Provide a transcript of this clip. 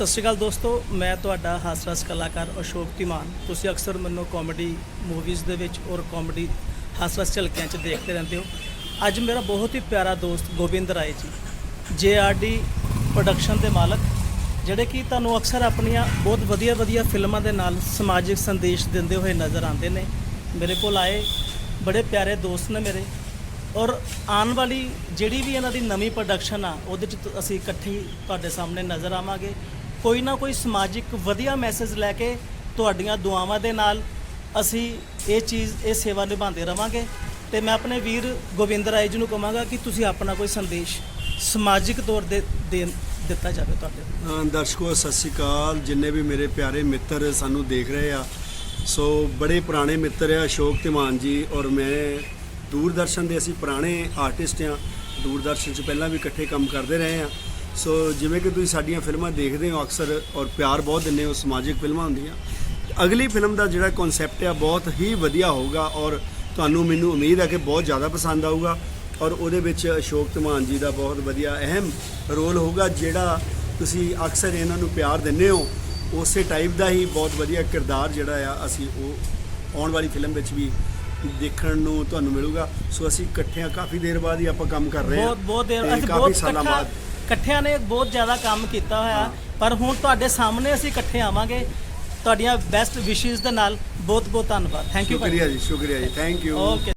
ਸਤਿ ਸ਼੍ਰੀ ਅਕਾਲ ਦੋਸਤੋ, ਮੈਂ ਤੁਹਾਡਾ ਹਾਸਰਸ ਕਲਾਕਾਰ ਅਸ਼ੋਕ ਧੀਮਾਨ। ਤੁਸੀਂ ਅਕਸਰ ਮੈਨੂੰ ਕਾਮੇਡੀ ਮੂਵੀਜ਼ ਦੇ ਵਿੱਚ ਔਰ ਕਾਮੇਡੀ ਹਾਸਰਸ ਝਲਕਿਆਂ 'ਚ ਦੇਖਦੇ ਰਹਿੰਦੇ ਹੋ। ਅੱਜ ਮੇਰਾ ਬਹੁਤ ਹੀ ਪਿਆਰਾ ਦੋਸਤ ਗੋਬਿੰਦ ਰਾਏ ਜੀ, ਜੇਆਰਡੀ ਪ੍ਰੋਡਕਸ਼ਨ ਦੇ ਮਾਲਕ, ਜਿਹੜੇ ਕਿ ਤੁਹਾਨੂੰ ਅਕਸਰ ਆਪਣੀਆਂ ਬਹੁਤ ਵਧੀਆ ਵਧੀਆ ਫਿਲਮਾਂ ਦੇ ਨਾਲ ਸਮਾਜਿਕ ਸੰਦੇਸ਼ ਦਿੰਦੇ ਹੋਏ ਨਜ਼ਰ ਆਉਂਦੇ ਨੇ। ਮੇਰੇ ਕੋਲ ਆਏ ਬੜੇ ਪਿਆਰੇ ਦੋਸਤ ਨੇ ਮੇਰੇ ਔਰ ਆਉਣ ਵਾਲੀ ਜਿਹੜੀ ਵੀ ਇਹਨਾਂ ਦੀ ਨਵੀਂ ਪ੍ਰੋਡਕਸ਼ਨ ਆ, ਉਹਦੇ ਚ ਅਸੀਂ ਇਕੱਠੇ ਤੁਹਾਡੇ ਸਾਹਮਣੇ ਨਜ਼ਰ ਆਵਾਂਗੇ। ਕੋਈ ਨਾ ਕੋਈ ਸਮਾਜਿਕ ਵਧੀਆ ਮੈਸੇਜ ਲੈ ਕੇ ਤੁਹਾਡੀਆਂ ਦੁਆਵਾਂ ਦੇ ਨਾਲ ਅਸੀਂ ਇਹ ਚੀਜ਼ ਇਹ ਸੇਵਾ ਨਿਭਾਉਂਦੇ ਰਵਾਂਗੇ। ਤੇ ਮੈਂ ਆਪਣੇ ਵੀਰ ਗੋਬਿੰਦ ਰਾਏ ਜੀ ਨੂੰ ਕਹਾਂਗਾ ਕਿ ਤੁਸੀਂ ਆਪਣਾ ਕੋਈ ਸੰਦੇਸ਼ ਸਮਾਜਿਕ ਤੌਰ ਦੇ ਦੇਣ ਦਿੱਤਾ ਜਾਵੇ ਤੁਹਾਡੇ ਅ, ਦਰਸ਼ਕੋ ਸਤਿ ਸ਼੍ਰੀ ਅਕਾਲ। ਜਿੰਨੇ ਵੀ ਮੇਰੇ ਪਿਆਰੇ ਮਿੱਤਰ ਸਾਨੂੰ ਦੇਖ ਰਹੇ ਆ ਸੋ ਬੜੇ ਪੁਰਾਣੇ ਮਿੱਤਰ ਆ ਅਸ਼ੋਕ ਧੀਮਾਨ ਜੀ ਔਰ ਮੈਂ ਦੂਰਦਰਸ਼ਨ ਦੇ ਅਸੀਂ ਪੁਰਾਣੇ ਆਰਟਿਸਟ ਆ। ਦੂਰਦਰਸ਼ਨ 'ਚ ਪਹਿਲਾਂ ਵੀ ਇਕੱਠੇ ਕੰਮ ਕਰਦੇ ਰਹੇ ਆ। ਸੋ ਜਿਵੇਂ ਕਿ ਤੁਸੀਂ ਸਾਡੀਆਂ ਫਿਲਮਾਂ ਦੇਖਦੇ ਹੋ ਅਕਸਰ ਔਰ ਪਿਆਰ ਬਹੁਤ ਦਿੰਦੇ ਹੋ ਸਮਾਜਿਕ ਫਿਲਮਾਂ ਹੁੰਦੀਆਂ। ਅਗਲੀ ਫਿਲਮ ਦਾ ਜਿਹੜਾ ਕਨਸੈਪਟ ਆ ਬਹੁਤ ਹੀ ਵਧੀਆ ਹੋਊਗਾ ਔਰ ਤੁਹਾਨੂੰ ਮੈਨੂੰ ਉਮੀਦ ਹੈ ਕਿ ਬਹੁਤ ਜ਼ਿਆਦਾ ਪਸੰਦ ਆਊਗਾ ਔਰ ਉਹਦੇ ਵਿੱਚ ਅਸ਼ੋਕ ਧਮਾਨ ਜੀ ਦਾ ਬਹੁਤ ਵਧੀਆ ਅਹਿਮ ਰੋਲ ਹੋਊਗਾ ਜਿਹੜਾ ਤੁਸੀਂ ਅਕਸਰ ਇਹਨਾਂ ਨੂੰ ਪਿਆਰ ਦਿੰਦੇ ਹੋ। ਉਸੇ ਟਾਈਪ ਦਾ ਹੀ ਬਹੁਤ ਵਧੀਆ ਕਿਰਦਾਰ ਜਿਹੜਾ ਆ ਅਸੀਂ ਉਹ ਆਉਣ ਵਾਲੀ ਫਿਲਮ ਵਿੱਚ ਵੀ ਦੇਖਣ ਨੂੰ ਤੁਹਾਨੂੰ ਮਿਲੂਗਾ। ਸੋ ਅਸੀਂ ਇਕੱਠਿਆਂ ਕਾਫੀ ਦੇਰ ਬਾਅਦ ਹੀ ਆਪਾਂ ਕੰਮ ਕਰ ਰਹੇ ਹਾਂ ਬਹੁਤ ਬਹੁਤ ਦੇਰ ਅਸੀਂ ਬਹੁਤ ਸਾਲਾਂ ਬਾਅਦ। ਇਕੱਠਿਆਂ ਨੇ ਬਹੁਤ ਜ਼ਿਆਦਾ ਕੰਮ ਕੀਤਾ ਹੋਇਆ। ਪਰ ਹੁਣ ਤੁਹਾਡੇ ਸਾਹਮਣੇ ਅਸੀਂ ਇਕੱਠੇ ਆਵਾਂਗੇ। ਤੁਹਾਡੀਆਂ ਬੈਸਟ ਵਿਸ਼ੇਸ ਦੇ ਨਾਲ ਬਹੁਤ ਬਹੁਤ ਧੰਨਵਾਦ। ਥੈਂਕ ਯੂ ਸ਼ੁਕਰੀਆ ਜੀ ਸ਼ੁਕਰੀਆ ਜੀ। Thank you okay